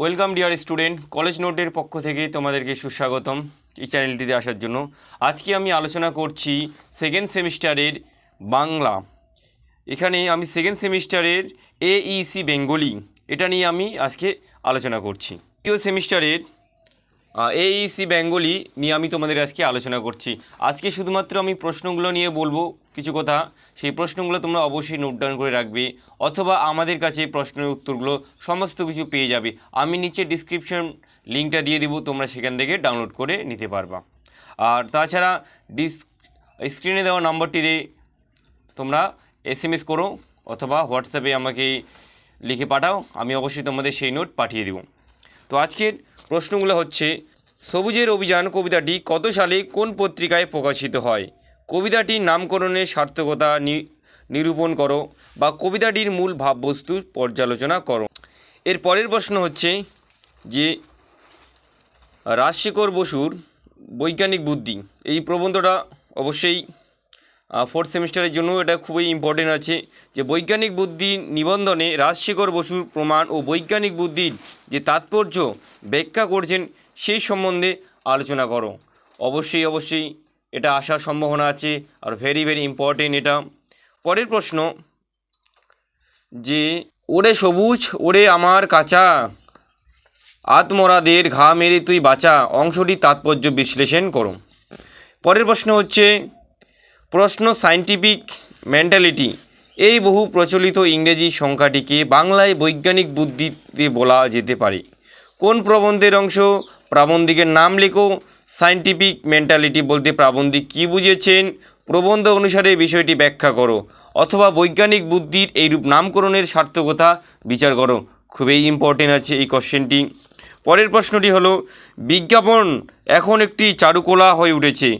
Welcome dear student, college নোটের পক্ষ থেকে তোমাদেরকে সুস্বাগতম এই চ্যানেলটিতে আসার জন্য। আজকে আমি আলোচনা করছি সেকেন্ড সেমিস্টারের বাংলা। এখানে আমি সেকেন্ড সেমিস্টারের এইসি বেঙ্গলি এটা নিয়ে আমি আজকে আলোচনা করছি। দ্বিতীয় সেমিস্টারের এইসি বেঙ্গলি নিয়ে আমি তোমাদের আজকে আলোচনা করছি। আজকে শুধুমাত্র আমি প্রশ্নগুলো নিয়ে বলব কিছু কথা। সেই প্রশ্নগুলো তোমরা অবশ্যই নোট ডাউন করে রাখবে, অথবা আমাদের কাছে প্রশ্নের উত্তরগুলো সমস্ত কিছু পেয়ে যাবে। আমি নিচে ডিসক্রিপশন লিঙ্কটা দিয়ে দেবো, তোমরা সেখান থেকে ডাউনলোড করে নিতে পারবা। আর তাছাড়া ডিস স্ক্রিনে দেওয়া নম্বরটিতে তোমরা এস এম এস করো, অথবা হোয়াটসঅ্যাপে আমাকে লিখে পাঠাও, আমি অবশ্যই তোমাদের সেই নোট পাঠিয়ে দেবো। তো আজকের প্রশ্নগুলো হচ্ছে, সবুজের অভিযান কবিতাটি কত সালে কোন পত্রিকায় প্রকাশিত হয়? কবিতাটির নামকরণের সার্থকতা নিরূপণ করো বা কবিতাটির মূল ভাববস্তু পর্যালোচনা করো। এর পরের প্রশ্ন হচ্ছে যে, রাজশেখর বসুর বৈজ্ঞানিক বুদ্ধি, এই প্রবন্ধটা অবশ্যই ফোর্থ সেমিস্টারের জন্য এটা খুবই ইম্পর্টেন্ট আছে যে বৈজ্ঞানিক বুদ্ধি নিবন্ধনে রাজশেখর বসুর প্রমাণ ও বৈজ্ঞানিক বুদ্ধির যে তাৎপর্য ব্যাখ্যা করছেন, সেই সম্বন্ধে আলোচনা করো। অবশ্যই অবশ্যই এটা আসার সম্ভাবনা আছে আর ভেরি ভেরি ইম্পর্টেন্ট এটা। পরের প্রশ্ন, যে ওরে সবুজ, ওরে আমার কাঁচা, আত্মরাদের ঘা মেরে তুই বাঁচা অংশটি তাৎপর্য বিশ্লেষণ করো। পরের প্রশ্ন হচ্ছে প্রশ্ন সায়েন্টিফিক মেন্টালিটি এই বহু প্রচলিত ইংরেজি সংখ্যাটিকে বাংলায় বৈজ্ঞানিক বুদ্ধিতে বলা যেতে পারে। কোন প্রবন্ধের অংশ প্রাবন্ধিকের নাম লেখো? সায়েন্টিফিক মেন্টালিটি বলতে প্রাবন্ধিক কী বুঝেছেন? প্রবন্ধ অনুসারে বিষয়টি ব্যাখ্যা করো। অথবা বৈজ্ঞানিক বুদ্ধির এইরূপ নামকরণের সার্থকতা বিচার করো। খুবই ইম্পর্টেন্ট আছে এই কোশ্চেনটি পরের প্রশ্নটি হলো, বিজ্ঞাপন এখন একটি চারুকলা হয়ে উঠেছে।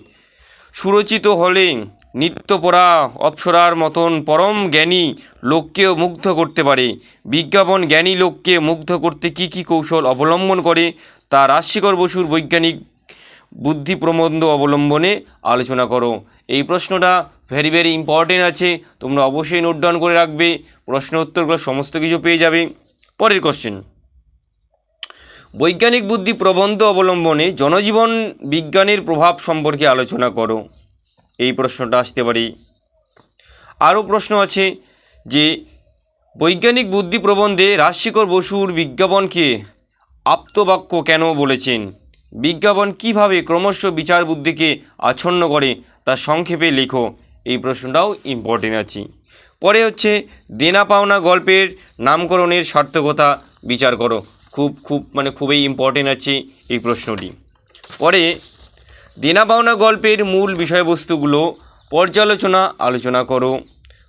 সুরচিত হলে নিত্যপরা অপ্সরার মতন পরম জ্ঞানী লোককেও মুগ্ধ করতে পারে। বিজ্ঞাপন জ্ঞানী লোককে মুগ্ধ করতে কী কী কৌশল অবলম্বন করে তা রাজশেখর বসুর বৈজ্ঞানিক বুদ্ধি প্রবন্ধ অবলম্বনে আলোচনা করো। এই প্রশ্নটা ভেরি ভেরি ইম্পর্টেন্ট আছে। তোমরা অবশ্যই নোট ডাউন করে রাখবে। প্রশ্ন উত্তরগুলো সমস্ত কিছু পেয়ে যাবে। পরের কোশ্চেন বৈজ্ঞানিক বুদ্ধি প্রবন্ধ অবলম্বনে জনজীবন বিজ্ঞানের প্রভাব সম্পর্কে আলোচনা করো। এই প্রশ্নটা আসতে পারে। আরও প্রশ্ন আছে যে, বৈজ্ঞানিক বুদ্ধি প্রবন্ধে রাজশেখর বসুর বিজ্ঞাপনকে আপ্তবাক্য কেন বলেছেন? বিজ্ঞাপন কীভাবে ক্রমশ বিচার বুদ্ধিকে আচ্ছন্ন করে তা সংক্ষেপে লেখো। এই প্রশ্নটাও ইম্পর্টেন্ট আছে। পরে হচ্ছে, দেনা পাওনা গল্পের নামকরণের সার্থকতা বিচার করো। খুব খুব মানে খুবই ইম্পর্টেন্ট আছে এই প্রশ্নটি। পরে দেনা পাওনা গল্পের মূল বিষয়বস্তুগুলো পর্যালোচনা, আলোচনা করো।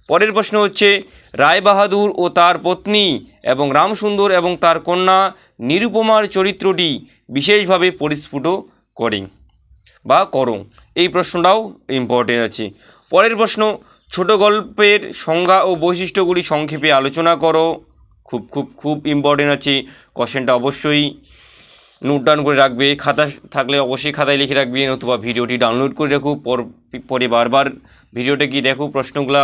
পরের প্রশ্ন হচ্ছে রায় বাহাদুর ও তার পত্নী এবং রামসুন্দর এবং তার কন্যা নিরুপমার চরিত্রটি বিশেষভাবে পরিস্ফুট করে বা করো। এই প্রশ্নটাও ইম্পর্টেন্ট আছে। পরের প্রশ্ন, ছোট গল্পের সংজ্ঞা ও বৈশিষ্ট্যগুলি সংক্ষেপে আলোচনা করো। খুব খুব খুব ইম্পর্টেন্ট আছে। কোশ্চেনটা অবশ্যই নোট ডাউন করে রাখবে। খাতা থাকলে অবশ্যই খাতায় লিখে রাখবে নতুবা ভিডিওটি ডাউনলোড করে রাখো। পর বারবার ভিডিওটা গিয়ে দেখো প্রশ্নগুলা।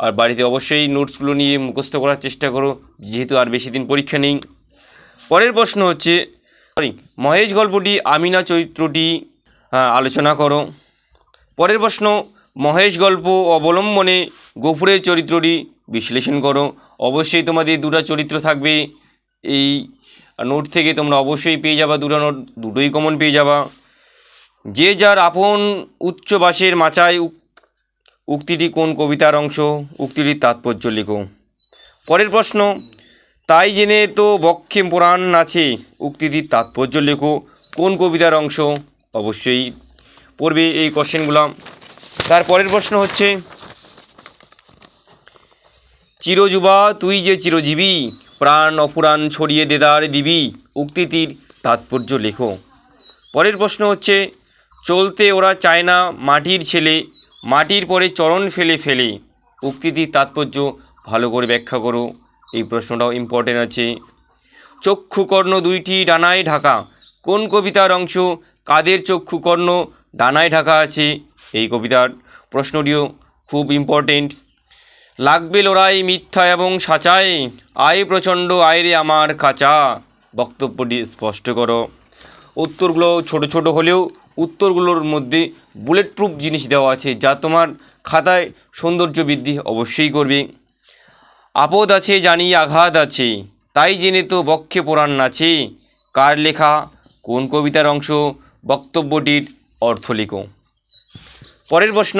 আর বাড়িতে অবশ্যই নোটসগুলো নিয়ে মুখস্থ করার চেষ্টা করো, যেহেতু আর বেশি দিন পরীক্ষা নেই। পরের প্রশ্ন হচ্ছে সরি মহেশ গল্পটি, আমিনা চরিত্রটি আলোচনা করো। পরের প্রশ্ন, মহেশ গল্প অবলম্বনে গফুরের চরিত্রটি বিশ্লেষণ করো। অবশ্যই তোমাদের দুটা চরিত্র থাকবে। এই নোট থেকে তোমরা অবশ্যই পেয়ে যাবা দুটো নোট, দুটোই কমন পেয়ে যাবা। যে যার আপন উচ্চ বাসের মাচায় উক- উক্তিটি কোন কবিতার অংশ? উক্তিটির তাৎপর্য লেখো। পরের প্রশ্ন, তাই জেনে তো বক্ষে পুরাণ আছে, উক্তিটির তাৎপর্য লেখো, কোন কবিতার অংশ? অবশ্যই পড়বে এই কোশ্চেনগুলো। তার পরের প্রশ্ন হচ্ছে, চিরযুবা তুই যে চিরজীবী প্রাণ অপুরাণ ছড়িয়ে দেদার দিবি উক্তিটির তাৎপর্য লেখো। পরের প্রশ্ন হচ্ছে, চলতে ওরা চায় না মাটির ছেলে, মাটির পরে চরণ ফেলে ফেলে। উক্তিটির তাৎপর্য ভালো করে ব্যাখ্যা করো, এই প্রশ্নটাও ইম্পর্টেন্ট আছে। চক্ষুকর্ণ দুইটি ডানায় ঢাকা, কোন কবিতার অংশ কাদের চক্ষুকর্ণ ডানায় ঢাকা আছে, এই কবিতার প্রশ্নটিও খুব ইম্পর্টেন্ট লাগবে লড়াই মিথ্যা এবং সাচায় আয় প্রচণ্ড, আয়রে আমার কাঁচা বক্তব্যটি স্পষ্ট করো। উত্তরগুলো ছোট ছোট হলেও উত্তরগুলোর মধ্যে বুলেট প্রুফ জিনিস দেওয়া আছে যা তোমার খাতায় সৌন্দর্য বৃদ্ধি অবশ্যই করবে। আপদ আছে জানি আঘাত আছে। তাই জেনে তো বক্ষে পুরাণ নাচে কার লেখা, কোন কবিতার অংশ, বক্তব্যটির অর্থ লেখো। পরের প্রশ্ন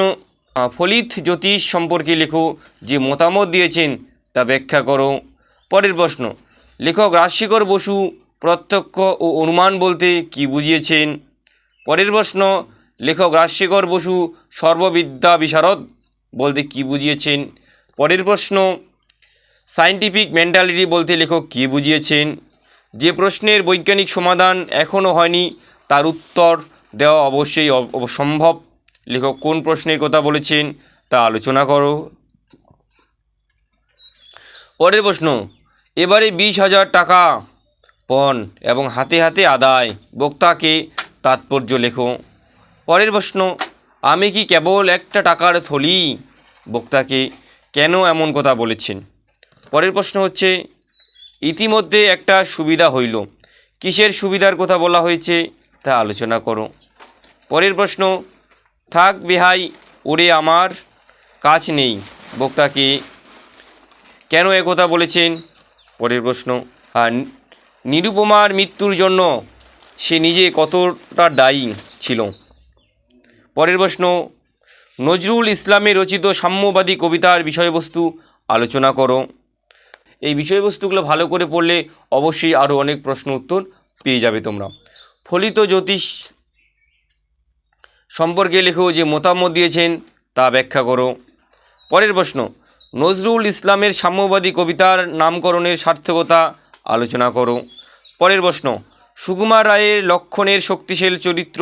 ফলিত জ্যোতিষ সম্পর্কে লেখো যে মতামত দিয়েছেন তা ব্যাখ্যা করো। পরের প্রশ্ন, লেখক রাজশেখর বসু প্রত্যক্ষ ও অনুমান বলতে কি বুঝিয়েছেন? পরের প্রশ্ন, লেখক রাজশেখর বসু সর্ববিদ্যা বিশারদ বলতে কি বুঝিয়েছেন? পরের প্রশ্ন সায়েন্টিফিক মেন্টালিটি বলতে লেখক কী বুঝিয়েছেন? যে প্রশ্নের বৈজ্ঞানিক সমাধান এখনও হয়নি, তার উত্তর দেওয়া অবশ্যই সম্ভব। লেখক কোন প্রশ্নের কথা বলেছেন তা আলোচনা করো। পরের প্রশ্ন, এবারে বিশ হাজার টাকা, পণ এবং হাতে হাতে আদায়, বক্তাকে তাৎপর্য লেখো। পরের প্রশ্ন, আমি কি কেবল একটা টাকার থলি? বক্তাকে কেন এমন কথা বলেছেন? পরের প্রশ্ন হচ্ছে, ইতিমধ্যে একটা সুবিধা হইল। কিসের সুবিধার কথা বলা হয়েছে তা আলোচনা করো। পরের প্রশ্ন থাক বেহাই, ওরে আমার কাজ নেই। বক্তাকে কেন একথা বলেছেন? পরের প্রশ্ন, আর নিরুপমার মৃত্যুর জন্য সে নিজে কতটা দায়ী ছিল? পরের প্রশ্ন, নজরুল ইসলামের রচিত সাম্যবাদী কবিতার বিষয়বস্তু আলোচনা করো। এই বিষয়বস্তুগুলো ভালো করে পড়লে অবশ্যই আরও অনেক প্রশ্ন উত্তর পেয়ে যাবে তোমরা। ফলিত জ্যোতিষ সম্পর্কে লেখো যে মতামত দিয়েছেন, তা ব্যাখ্যা করো। পরের প্রশ্ন, নজরুল ইসলামের সাম্যবাদী কবিতার নামকরণের সার্থকতা আলোচনা করো। পরের প্রশ্ন, সুকুমার রায়ের লক্ষণের শক্তিশাল চরিত্র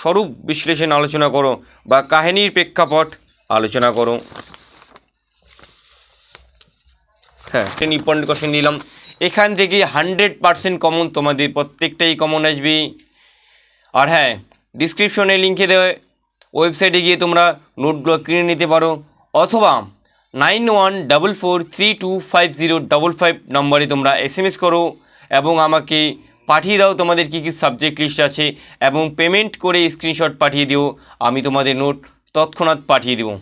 স্বরূপ বিশ্লেষণ আলোচনা করো বা কাহিনীর প্রেক্ষাপট আলোচনা করো। হ্যাঁ টেন ইম্পর্টেন্ট কোশ্চেন দিলাম। এখান থেকে হান্ড্রেড পার্সেন্ট কমন তোমাদের, প্রত্যেকটাই কমন আসবে। আর হ্যাঁ ডিসক্রিপশনে লিঙ্কে দেওয়া ওয়েবসাইটে গিয়ে তোমরা নোটগুলো কিনে নিতে পারো। অথবা nine one double four three two five zero double five নম্বরে তোমরা এস এম এস করো এবং আমাকে পাঠিয়ে দাও তোমাদের কী কী সাবজেক্ট লিস্ট আছে এবং পেমেন্ট করে স্ক্রিনশট পাঠিয়ে দিও। আমি তোমাদের নোট তৎক্ষণাৎ পাঠিয়ে দেবো।